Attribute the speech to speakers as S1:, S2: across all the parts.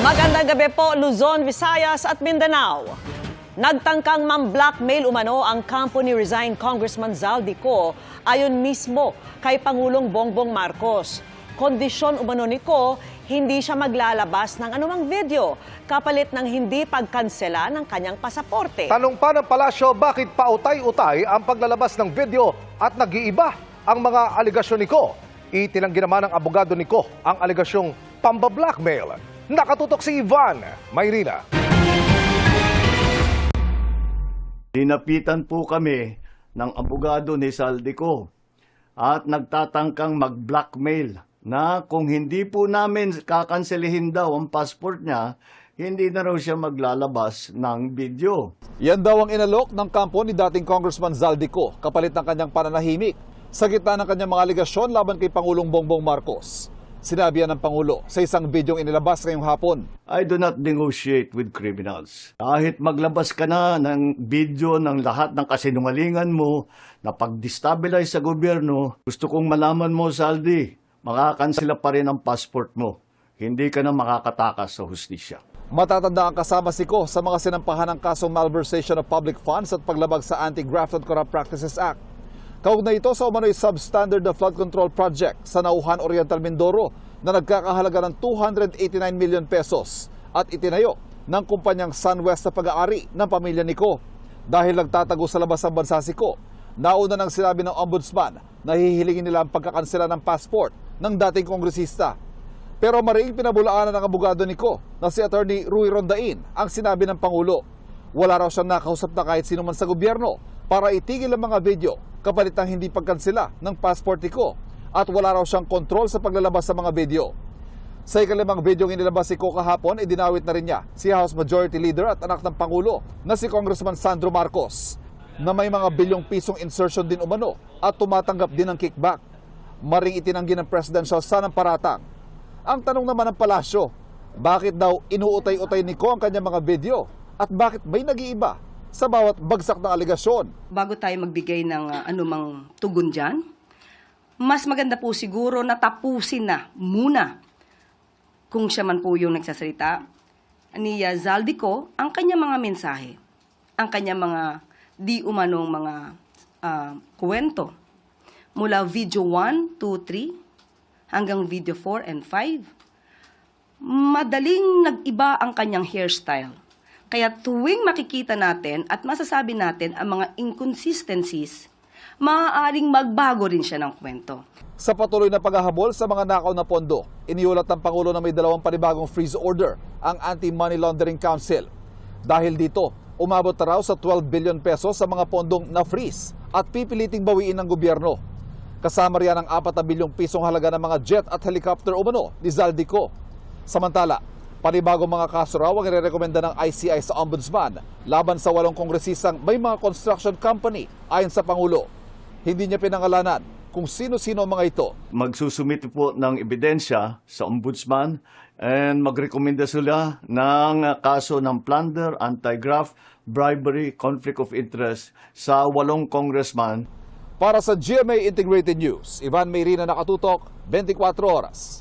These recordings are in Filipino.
S1: Magandang gabi po, Luzon, Visayas at Mindanao. Nagtangkang mam-blackmail umano ang kampo ni resigned Congressman Zaldico ayon mismo kay Pangulong Bongbong Marcos. Kondisyon umano ni Ko, hindi siya maglalabas ng anumang video kapalit ng hindi pagkansela ng kanyang pasaporte.
S2: Tanong pa ng palasyo, bakit pautay-utay ang paglalabas ng video at nag-iiba ang mga aligasyon ni Ko? Itinanggi naman ng abogado ni Ko ang aligasyong pamba-blackmail. Nakatutok si Ivan Mayrina.
S3: Dinapitan po kami ng abogado ni Saldico at nagtatangkang mag-blackmail na kung hindi po namin kakanselihin daw ang passport niya, hindi na raw siya maglalabas ng video.
S4: Yan daw ang inalok ng kampo ni dating Congressman Zaldico kapalit ng kanyang pananahimik sa gitna ng kanyang mga aligasyon laban kay Pangulong Bongbong Marcos. Sinabi yan ng Pangulo sa isang bidyong inilabas ngayong hapon.
S3: I do not negotiate with criminals. Kahit maglabas ka na ng video ng lahat ng kasinungalingan mo na pag-destabilize sa gobyerno, gusto kong malaman mo, Saldi, makakansela pa rin ang passport mo. Hindi ka na makakatakas sa hustisya.
S4: Matatanda ang kasama si Ko sa mga sinampahan ng kasong malversation of public funds at paglabag sa Anti-Graft and Corrupt Practices Act. Kaugnay ito sa umano'y substandard na flood control project sa Nauhan Oriental Mindoro na nagkakahalaga ng 289 million pesos at itinayo ng kumpanyang SunWest sa pag-aari ng pamilya ni Ko. Dahil nagtatago sa labas ng bansa si Ko, nauna nang sinabi ng ombudsman na hihilingin nila ang pagkakansela ng passport ng dating kongresista. Pero mariing pinabulaanan ng abogado ni Ko na si Attorney Rui Rondain ang sinabi ng Pangulo. Wala raw siyang nakausap na kahit sino man sa gobyerno para itigil ang mga video kapalit ng hindi pagkansela ng passport ni Ko at wala raw siyang kontrol sa paglalabas sa mga video. Sa ikalimang video ng inilabas si Ko kahapon, idinawit na rin niya si House Majority Leader at anak ng Pangulo na si Congressman Sandro Marcos na may mga bilyong pisong insertion din umano at tumatanggap din ng kickback. Maring itinanggi ng presidential son ng paratang. Ang tanong naman ng palasyo, bakit daw inuutay-utay ni Ko ang kanyang mga video at bakit may nag-iiba sa bawat bagsak ng aligasyon?
S5: bago tayo magbigay ng uh, anumang tugon dyan, mas maganda po siguro na tapusin na muna kung siya man po yung nagsasalita ni uh, Zaldico ang kanyang mga mensahe, ang kanyang mga di umanong mga ah, kwento mula video 1, 2, 3 hanggang video 4 and 5 madaling nag-iba ang kanyang hairstyle. Kaya tuwing makikita natin at masasabi natin ang mga inconsistencies, maaaring magbago rin siya ng kwento.
S4: Sa patuloy na paghahabol sa mga nakaw na pondo, iniulat ng Pangulo na may dalawang panibagong freeze order ang Anti-Money Laundering Council. Dahil dito, umabot na raw sa 12 billion pesos sa mga pondong na-freeze at pipiliting bawiin ng gobyerno. Kasama riyan ang 4 na bilyong pisong halaga ng mga jet at helicopter umano ni Zaldico. Samantala, panibagong mga kaso raw ang irerekomenda ng ICI sa Ombudsman laban sa walong kongresistang may mga construction company ayon sa Pangulo. Hindi niya pinangalanan kung sino-sino mga ito.
S3: Magsusumite po ng ebidensya sa ombudsman and magrekomenda sila ng kaso ng plunder, anti-graft, bribery, conflict of interest sa walong congressman
S4: Para sa GMA Integrated News, Ivan Mayrina nakatutok, 24 oras.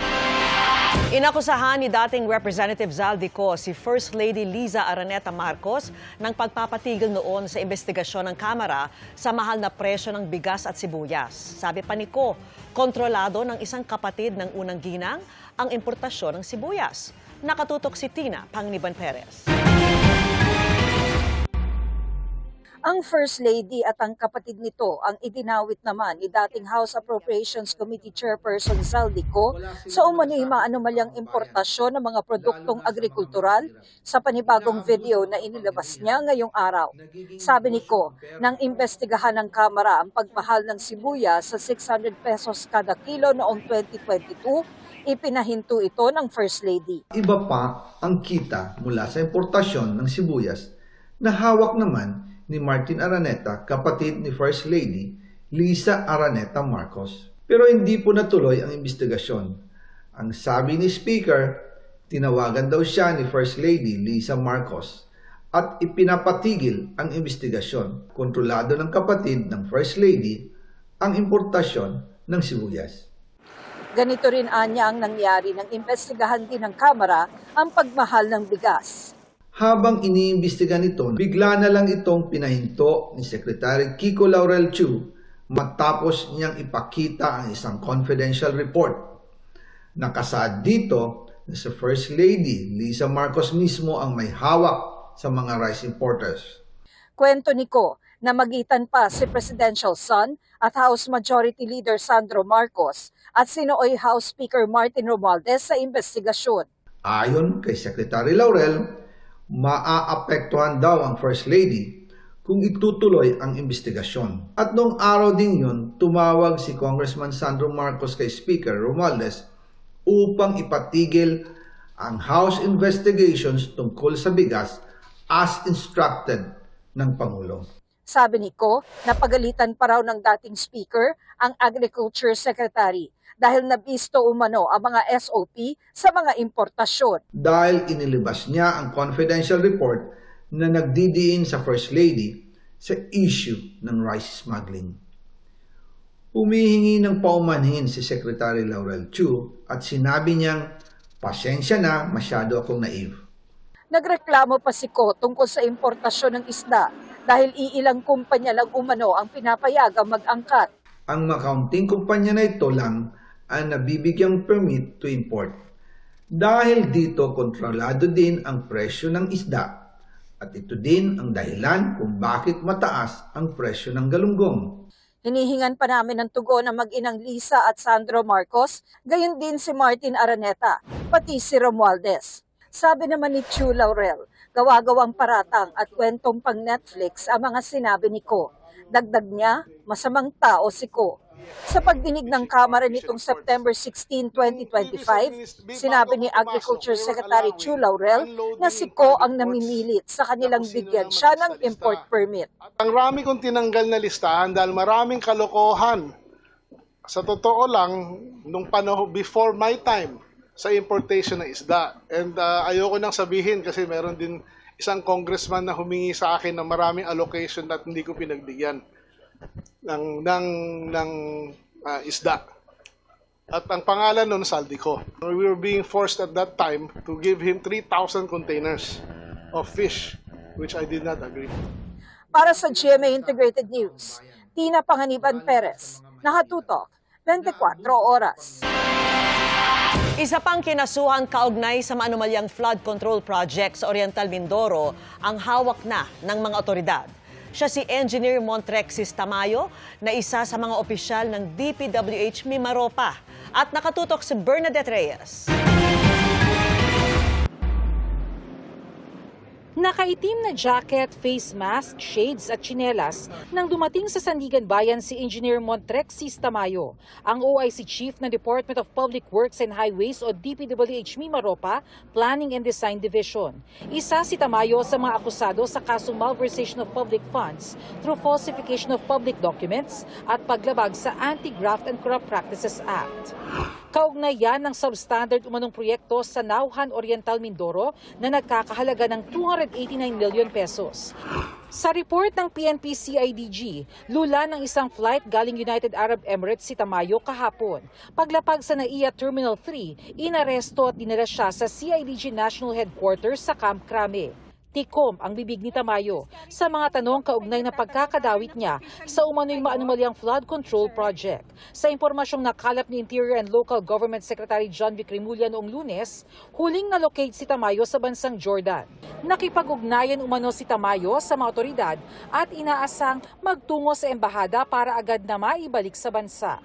S1: Inakusahan ni dating Representative Zaldico si First Lady Liza Araneta Marcos ng pagpapatigil noon sa investigasyon ng Kamara sa mahal na presyo ng bigas at sibuyas. Sabi pa ni Ko, kontrolado ng isang kapatid ng unang ginang ang importasyon ng sibuyas. Nakatutok si Tina Pangniban Perez.
S6: Ang First Lady at ang kapatid nito ang idinawit naman ni dating House Appropriations Committee Chairperson Saldico sa umano'y maanomalyang importasyon ng mga produktong agrikultural sa panibagong video na inilabas niya ngayong araw. Sabi ni Ko, nang imbestigahan ng Kamara ang pagmahal ng sibuyas sa 600 pesos kada kilo noong 2022, ipinahinto ito ng First Lady.
S7: Iba pa ang kita mula sa importasyon ng sibuyas na hawak naman ni Martin Araneta, kapatid ni First Lady Lisa Araneta Marcos. Pero hindi po natuloy ang investigasyon. Ang sabi ni Speaker, tinawagan daw siya ni First Lady Lisa Marcos at ipinapatigil ang investigasyon. Kontrolado ng kapatid ng First Lady ang importasyon ng sibuyas.
S6: Ganito rin anya ang nangyari nang imbestigahan din ng Kamara ang pagmahal ng bigas.
S7: Habang iniimbestiga nito, bigla na lang itong pinahinto ni Secretary Kiko Laurel Chu matapos niyang ipakita ang isang confidential report. Nakasaad dito na si First Lady Lisa Marcos mismo ang may hawak sa mga rice importers.
S6: Kwento ni Ko na magitan pa si Presidential Son at House Majority Leader Sandro Marcos at sinooy House Speaker Martin Romualdez sa investigasyon.
S7: Ayon kay Secretary Laurel, maaapektuhan daw ang First Lady kung itutuloy ang investigasyon. At noong araw din yun, tumawag si Congressman Sandro Marcos kay Speaker Romualdez upang ipatigil ang House investigations tungkol sa bigas as instructed ng Pangulo.
S6: Sabi ni Ko, napagalitan pa raw ng dating speaker ang Agriculture Secretary dahil nabisto umano ang mga SOP sa mga importasyon.
S7: dahil inilabas niya ang confidential report na nagdidiin sa First Lady sa issue ng rice smuggling. Humihingi ng paumanhin si Secretary Laurel Chu at sinabi niyang, pasensya na, masyado akong naive.
S6: Nagreklamo pa si Ko tungkol sa importasyon ng isda dahil iilang kumpanya lang umano ang pinapayagang mag-angkat.
S7: Ang makaunting kumpanya na ito lang ang nabibigyang permit to import. Dahil dito kontrolado din ang presyo ng isda at ito din ang dahilan kung bakit mataas ang presyo ng galunggong.
S6: Hinihingan pa namin ng tugon ng mag-inang Lisa at Sandro Marcos, gayon din si Martin Araneta, pati si Romualdez. Sabi naman ni Chu Laurel, gawa-gawang paratang at kwentong pang Netflix ang mga sinabi ni Ko. Dagdag niya, masamang tao si Ko. Sa pagdinig ng Kamara nitong September 16, 2025, sinabi ni Agriculture Secretary Chu Laurel na si Ko ang namimilit sa kanilang bigyan siya ng import permit.
S8: Ang rami kong tinanggal na listahan dahil maraming kalokohan. Sa totoo lang, nung panahon before my time sa importation ng isda. And uh, ayoko nang sabihin kasi meron din isang congressman na humingi sa akin ng maraming allocation at hindi ko pinagbigyan ng ng ng uh, isda. At ang pangalan nun, Saldico. We were being forced at that time to give him 3,000 containers of fish, which I did not agree.
S6: Para sa GMA Integrated News, Tina Panganiban Perez, nakatutok, 24 oras.
S1: Isa pang kinasuhan kaugnay sa maanumalyang flood control project sa Oriental Mindoro ang hawak na ng mga otoridad. Siya si Engineer Montrexis Tamayo na isa sa mga opisyal ng DPWH Mimaropa at nakatutok si Bernadette Reyes.
S9: Nakaitim na jacket, face mask, shades at tsinelas nang dumating sa Sandigan Bayan si Engineer Montrexis Tamayo, ang OIC Chief ng Department of Public Works and Highways o DPWH Mimaropa Planning and Design Division. Isa si Tamayo sa mga akusado sa kasong malversation of public funds through falsification of public documents at paglabag sa Anti-Graft and Corrupt Practices Act. Kaugnay yan ng substandard umanong proyekto sa Nauhan Oriental Mindoro na nagkakahalaga ng 289 million pesos. Sa report ng PNP CIDG, lula ng isang flight galing United Arab Emirates si Tamayo kahapon. Paglapag sa NAIA Terminal 3, inaresto at dinala siya sa CIDG National Headquarters sa Camp Crame. Tikom ang bibig ni Tamayo sa mga tanong kaugnay na pagkakadawit niya sa umano'y maanumalyang flood control project. Sa impormasyong nakalap ni Interior and Local Government Secretary John V. Crimulia noong lunes, huling na-locate si Tamayo sa bansang Jordan. Nakipag-ugnayan umano si Tamayo sa mga otoridad at inaasang magtungo sa embahada para agad na maibalik sa bansa.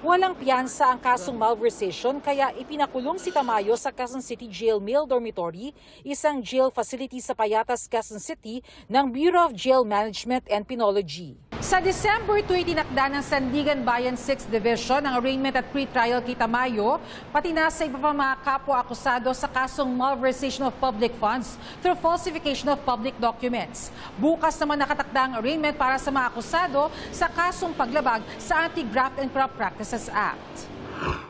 S9: Walang piyansa ang kasong malversation kaya ipinakulong si Tamayo sa Quezon City Jail Male Dormitory, isang jail facility sa Payatas, Quezon City ng Bureau of Jail Management and Penology. Sa December 2, itinakda ng Sandigan Bayan 6th Division ang arraignment at pre-trial kay Tamayo, pati na sa iba pang mga kapwa-akusado sa kasong malversation of public funds through falsification of public documents. Bukas naman nakatakda ang arraignment para sa mga akusado sa kasong paglabag sa Anti-Graft and Corrupt Practices Act.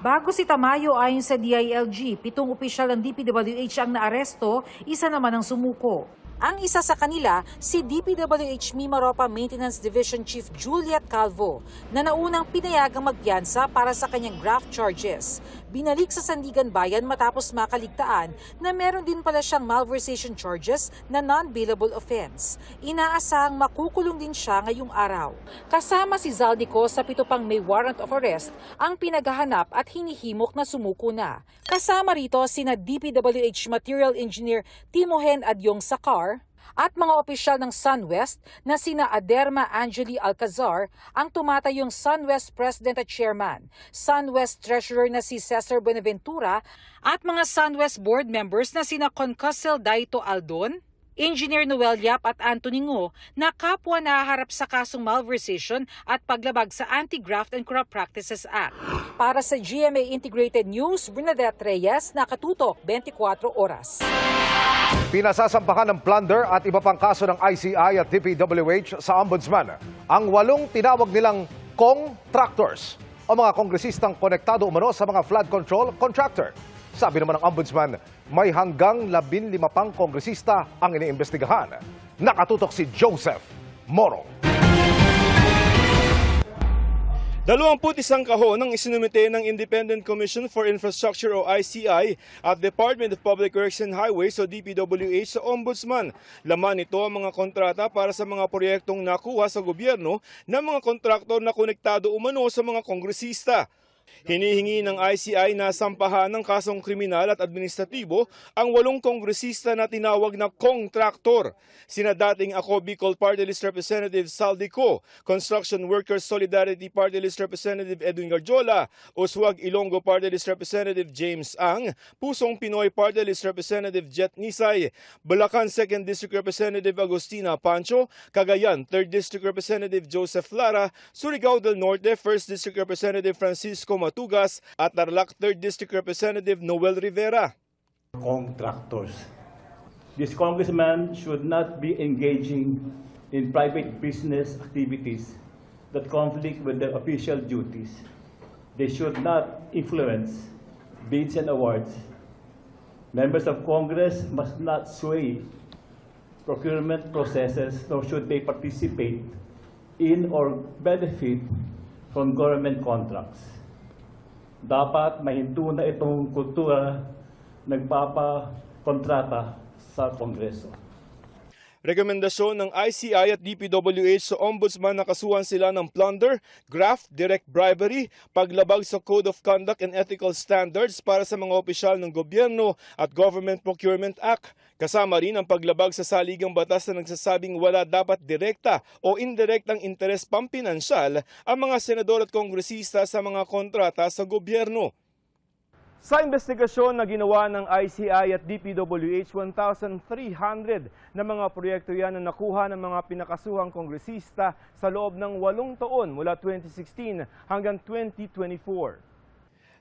S9: Bago si Tamayo ayon sa DILG, pitong opisyal ng DPWH ang naaresto, isa naman ang sumuko. Ang isa sa kanila, si DPWH Mimaropa Maintenance Division Chief Juliet Calvo, na naunang pinayagang magpiyansa para sa kanyang graft charges. Binalik sa Sandigan Bayan matapos makaligtaan na meron din pala siyang malversation charges na non-bailable offense. Inaasahang makukulong din siya ngayong araw. Kasama si Zaldico sa pito pang may warrant of arrest ang pinaghahanap at hinihimok na sumuko na. Kasama rito sina DPWH Material Engineer Timohen Adyong Sakar at mga opisyal ng SunWest na sina Aderma Angeli Alcazar ang tumatayong SunWest President at Chairman, SunWest Treasurer na si Cesar Buenaventura at mga SunWest Board members na sina Concusel Daito Aldon, Engineer Noel Yap at Anthony Ngo na kapwa nahaharap sa kasong malversation at paglabag sa Anti-Graft and Corrupt Practices Act. Para sa GMA Integrated News, Bernadette Reyes, nakatutok 24 oras.
S2: Pinasasampahan ng plunder at iba pang kaso ng ICI at DPWH sa Ombudsman ang walong tinawag nilang contractors o mga kongresistang konektado umano sa mga flood control contractor. Sabi naman ng Ombudsman, may hanggang 15 pang kongresista ang iniimbestigahan. Nakatutok si Joseph Moro.
S10: Dalawamput isang kahon ang isinumite ng Independent Commission for Infrastructure o ICI at Department of Public Works and Highways o DPWH sa Ombudsman. Laman nito ang mga kontrata para sa mga proyektong nakuha sa gobyerno ng mga kontraktor na konektado umano sa mga kongresista. Hinihingi ng ICI na sampahan ng kasong kriminal at administratibo ang walong kongresista na tinawag na contractor. Sina dating ako Bicol Party List Representative Saldico, Construction Workers Solidarity Party List Representative Edwin Garjola, Oswag Ilonggo Party List Representative James Ang, Pusong Pinoy Party List Representative Jet Nisay, Bulacan 2nd District Representative Agustina Pancho, Cagayan 3rd District Representative Joseph Lara, Surigao del Norte 1st District Representative Francisco Matugas at Tarlac 3rd District Representative Noel Rivera.
S11: contractors. This congressman should not be engaging in private business activities that conflict with their official duties. They should not influence bids and awards. Members of Congress must not sway procurement processes, nor should they participate in or benefit from government contracts dapat mahinto na itong kultura nagpapakontrata sa Kongreso.
S10: Rekomendasyon ng ICI at DPWH sa Ombudsman na kasuhan sila ng plunder, graft, direct bribery, paglabag sa Code of Conduct and Ethical Standards para sa mga opisyal ng gobyerno at Government Procurement Act. Kasama rin ang paglabag sa saligang batas na nagsasabing wala dapat direkta o indirektang interes pampinansyal ang mga senador at kongresista sa mga kontrata sa gobyerno. Sa investigasyon na ginawa ng ICI at DPWH, 1,300 na mga proyekto yan na nakuha ng mga pinakasuhang kongresista sa loob ng walong taon mula 2016 hanggang 2024.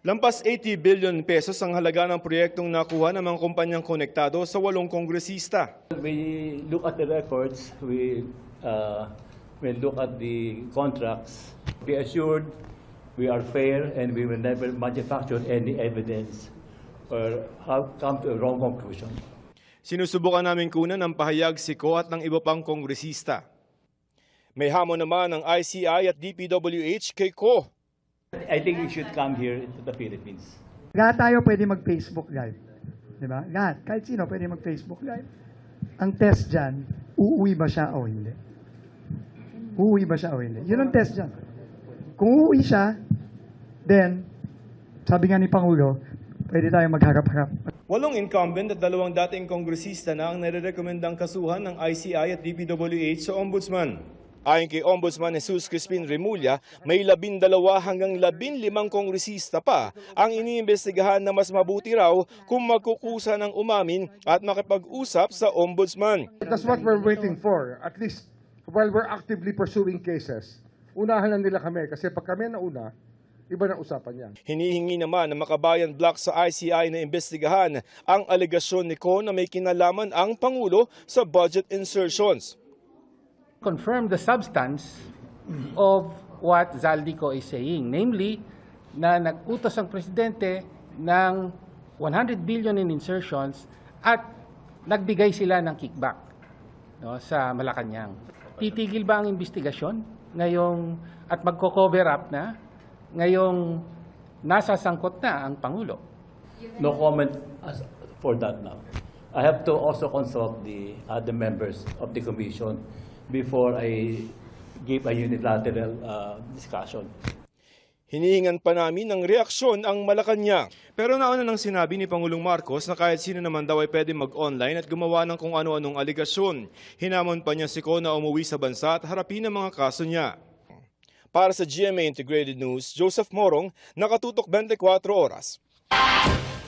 S10: Lampas 80 billion pesos ang halaga ng proyektong nakuha ng mga kumpanyang konektado sa walong kongresista.
S11: We look at the records, we, uh, we look at the contracts. Be assured, we are fair and we will never manufacture any evidence or have come to a wrong conclusion.
S10: Sinusubukan namin kunan ng pahayag si Ko at ng iba pang kongresista. May hamon naman ng ICI at DPWH kay Ko.
S11: I think we should come here to the Philippines.
S12: Lahat tayo pwede mag-Facebook Live. Di ba? Lahat. Kahit sino pwede mag-Facebook Live. Ang test dyan, uuwi ba siya o hindi? Uuwi ba siya o hindi? Yun ang test dyan. Kung uuwi siya, then, sabi nga ni Pangulo, pwede tayo magharap-harap.
S10: Walong incumbent at dalawang dating kongresista na ang nare-recommendang kasuhan ng ICI at DPWH sa Ombudsman. Ayon kay Ombudsman Jesus Crispin Remulla, may labindalawa hanggang labinlimang kongresista pa ang iniimbestigahan na mas mabuti raw kung magkukusa ng umamin at makipag-usap sa Ombudsman.
S13: That's what we're waiting for. At least while we're actively pursuing cases, unahan na nila kami. Kasi pag kami nauna, iba na usapan yan.
S10: Hinihingi naman ng makabayan block sa ICI na imbestigahan ang alegasyon ni Ko na may kinalaman ang Pangulo sa budget insertions.
S14: confirm the substance of what Zaldico is saying. Namely, na nag-utos ang presidente ng 100 billion in insertions at nagbigay sila ng kickback. no, sa Malacanang. Titigil ba ang investigasyon ngayong at magko-cover up na ngayong nasa sangkot na ang Pangulo?
S11: No comment as for that now. I have to also consult the other members of the commission before I give a unilateral uh, discussion.
S10: Hinihingan pa namin ng reaksyon ang Malacanang. Pero nauna nang sinabi ni Pangulong Marcos na kahit sino naman daw ay pwede mag-online at gumawa ng kung ano-anong aligasyon. Hinamon pa niya si Ko na umuwi sa bansa at harapin ang mga kaso niya. Para sa GMA Integrated News, Joseph Morong, nakatutok 24 oras.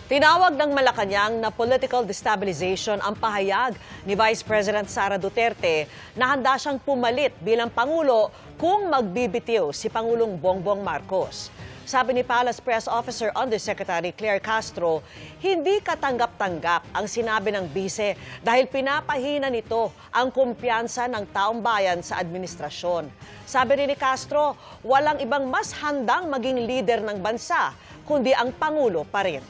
S1: Tinawag ng Malacanang na political destabilization ang pahayag ni Vice President Sara Duterte na handa siyang pumalit bilang Pangulo kung magbibitiw si Pangulong Bongbong Marcos. Sabi ni Palace Press Officer Undersecretary Claire Castro, hindi katanggap-tanggap ang sinabi ng bise dahil pinapahina nito ang kumpiyansa ng taong bayan sa administrasyon. Sabi rin ni Castro, walang ibang mas handang maging leader ng bansa kundi ang Pangulo pa rin.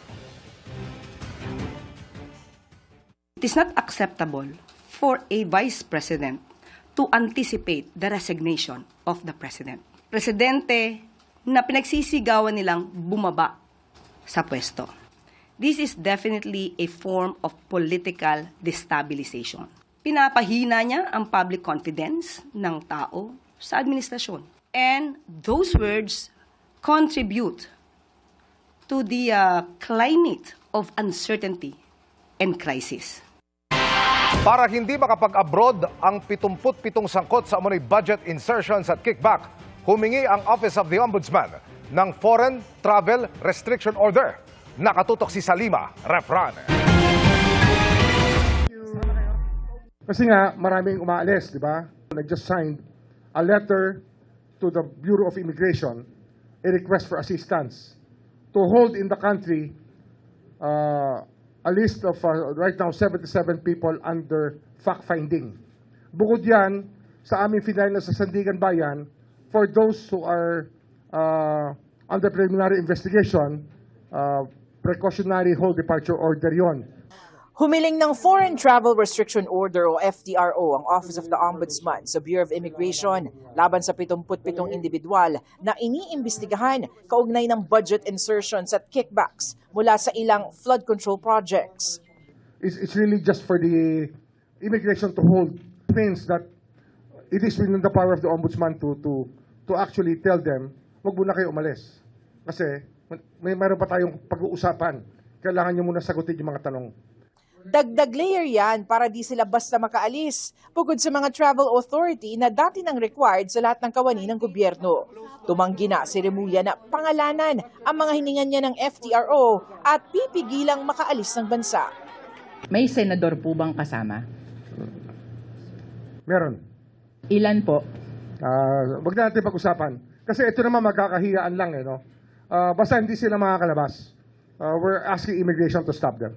S5: It is not acceptable for a vice president to anticipate the resignation of the president. Presidente na pinagsisigawan nilang bumaba sa pwesto. This is definitely a form of political destabilization. Pinapahina niya ang public confidence ng tao sa administrasyon. And those words contribute to the uh, climate of uncertainty and crisis.
S2: Para hindi makapag-abroad ang 77 sangkot sa umunay budget insertions at kickback, humingi ang Office of the Ombudsman ng Foreign Travel Restriction Order. Nakatutok si Salima Refran.
S13: Kasi nga, maraming umaalis, di ba? I just signed a letter to the Bureau of Immigration, a request for assistance to hold in the country uh, a list of uh, right now 77 people under fact-finding. Bukod yan, sa aming final na sa Sandigan Bayan, for those who are uh, under preliminary investigation, uh, precautionary hold departure order yon.
S15: Humiling ng Foreign Travel Restriction Order o FTRO ang Office of the Ombudsman sa Bureau of Immigration laban sa 77 individual na iniimbestigahan kaugnay ng budget insertions at kickbacks mula sa ilang flood control projects.
S13: It's, it's really just for the immigration to hold things that it is within the power of the ombudsman to to to actually tell them, wag muna kayo umalis. Kasi may meron pa tayong pag-uusapan. Kailangan nyo muna sagutin yung mga tanong.
S15: Dagdag layer yan para di sila basta makaalis, bukod sa mga travel authority na dati nang required sa lahat ng kawani ng gobyerno. Tumanggi na si Remulla na pangalanan ang mga hiningan niya ng FTRO at pipigilang makaalis ng bansa.
S16: May senador po bang kasama?
S13: Meron.
S16: Ilan po?
S13: Ah, wag na natin pag-usapan. Kasi ito naman magkakahiyaan lang eh, no? Ah, basta hindi sila makakalabas. Ah, we're asking immigration to stop them.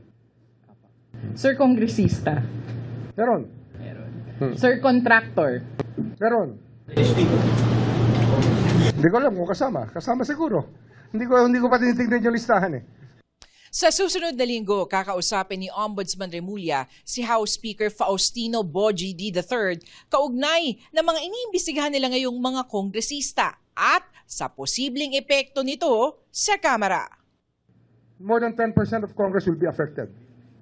S16: Sir Kongresista?
S13: Meron.
S16: Sir Contractor?
S13: Meron. Hindi ko alam kung kasama. Kasama siguro. Hindi ko hindi ko pa tinitingnan yung listahan eh.
S15: Sa susunod na linggo, kakausapin ni Ombudsman Remulla si House Speaker Faustino Boji D. III kaugnay ng mga iniimbestigahan nila ngayong mga kongresista at sa posibleng epekto nito sa Kamara.
S13: More than 10% of Congress will be affected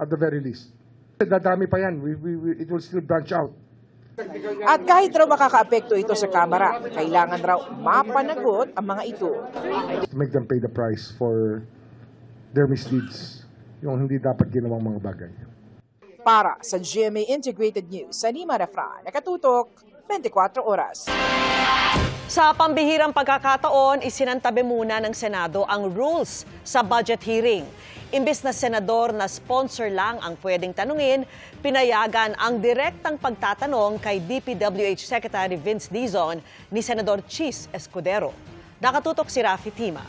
S13: at the very least. Dadami pa yan. We, we, we, it will still branch out.
S15: At kahit raw makakaapekto ito sa Kamara, kailangan raw mapanagot ang mga ito.
S13: To make them pay the price for their misdeeds. Yung hindi dapat ginawang mga bagay.
S15: Para sa GMA Integrated News, Anima Refra, nakatutok 24 oras.
S1: Sa pambihirang pagkakataon, isinantabi muna ng Senado ang rules sa budget hearing. Imbis na senador na sponsor lang ang pwedeng tanungin, pinayagan ang direktang pagtatanong kay DPWH Secretary Vince Dizon ni Senador Chis Escudero. Nakatutok si Rafi Tima.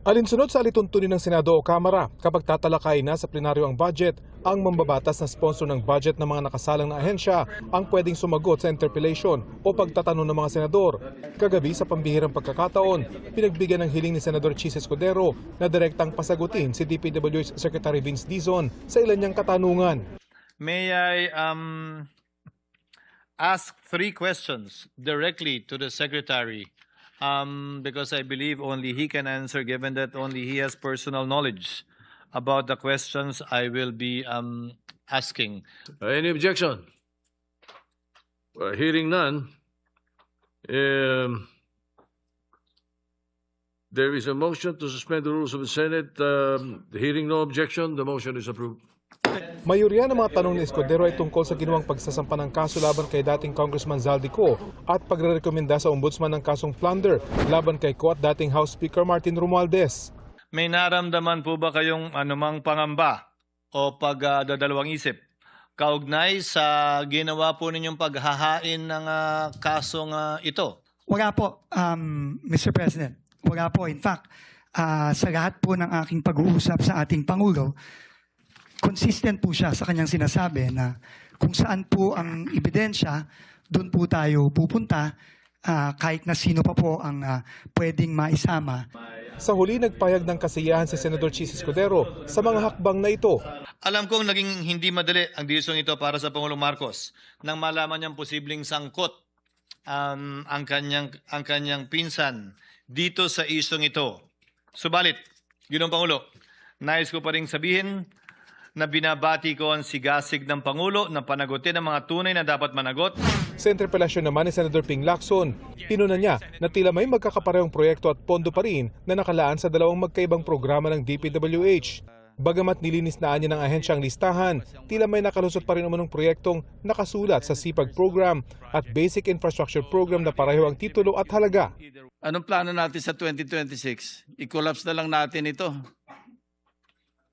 S17: Alinsunod sa alituntunin ng Senado o Kamara, kapag tatalakay na sa plenaryo ang budget, ang mambabatas na sponsor ng budget ng mga nakasalang na ahensya ang pwedeng sumagot sa interpellation o pagtatanong ng mga senador. Kagabi sa pambihirang pagkakataon, pinagbigyan ng hiling ni Senador Chis Escudero na direktang pasagutin si DPWH Secretary Vince Dizon sa ilan niyang katanungan.
S18: May I um, ask three questions directly to the secretary? Um, because I believe only he can answer, given that only he has personal knowledge about the questions I will be um, asking.
S19: Any objection? Uh, hearing none, um, there is a motion to suspend the rules of the Senate. Um, hearing no objection, the motion is approved.
S17: Mayurya ng mga tanong ni Escudero ay tungkol sa ginawang pagsasampa ng kaso laban kay dating Congressman Zaldico at pagrerekomenda sa ombudsman ng kasong plunder laban kay ko at dating House Speaker Martin Romualdez.
S18: May naramdaman po ba kayong anumang pangamba o pagdadalawang isip kaugnay sa ginawa po ninyong paghahain ng ah, kasong ah, ito?
S12: Wala po, um, Mr. President. Wala po. In fact, ah, sa lahat po ng aking pag-uusap sa ating Pangulo, consistent po siya sa kanyang sinasabi na kung saan po ang ebidensya, doon po tayo pupunta ah, kahit na sino pa po ang ah, pwedeng maisama.
S17: Sa huli, nagpayag ng kasiyahan si Senador Chis Escudero sa mga hakbang na ito.
S18: Alam kong naging hindi madali ang desisyong ito para sa Pangulong Marcos nang malaman niyang posibleng sangkot um, ang kanyang ang kanyang pinsan dito sa isyong ito. Subalit, Ginoong Pangulo, nais ko pa rin sabihin na binabati ko ang sigasig ng Pangulo na panagutin ang mga tunay na dapat managot
S17: Sa interpelasyon naman ni Senator Ping Lacson, pinuna niya na tila may magkakaparehong proyekto at pondo pa rin na nakalaan sa dalawang magkaibang programa ng DPWH. Bagamat nilinis na niya ng ahensya ang listahan, tila may nakalusot pa rin umanong proyektong nakasulat sa CPAG program at Basic Infrastructure Program na pareho ang titulo at halaga.
S19: Anong plano natin sa 2026? I-collapse na lang natin ito.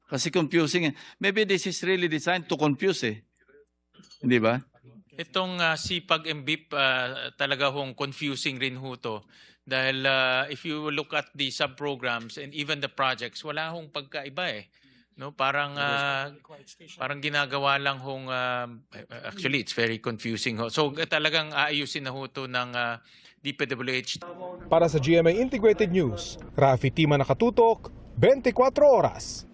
S19: Kasi confusing. eh. Maybe this is really designed to confuse eh. Hindi ba?
S20: Itong uh, sipag and beep ah, talaga hong confusing rin ho to. Dahil ah, if you look at the sub-programs and even the projects, wala hong pagkaiba eh. No, parang ah, parang ginagawa lang hong ah, actually it's very confusing ho. So talagang aayusin na ho to ng ah, DPWH.
S17: Para sa GMA Integrated News, Rafi Tima Nakatutok, 24 Oras.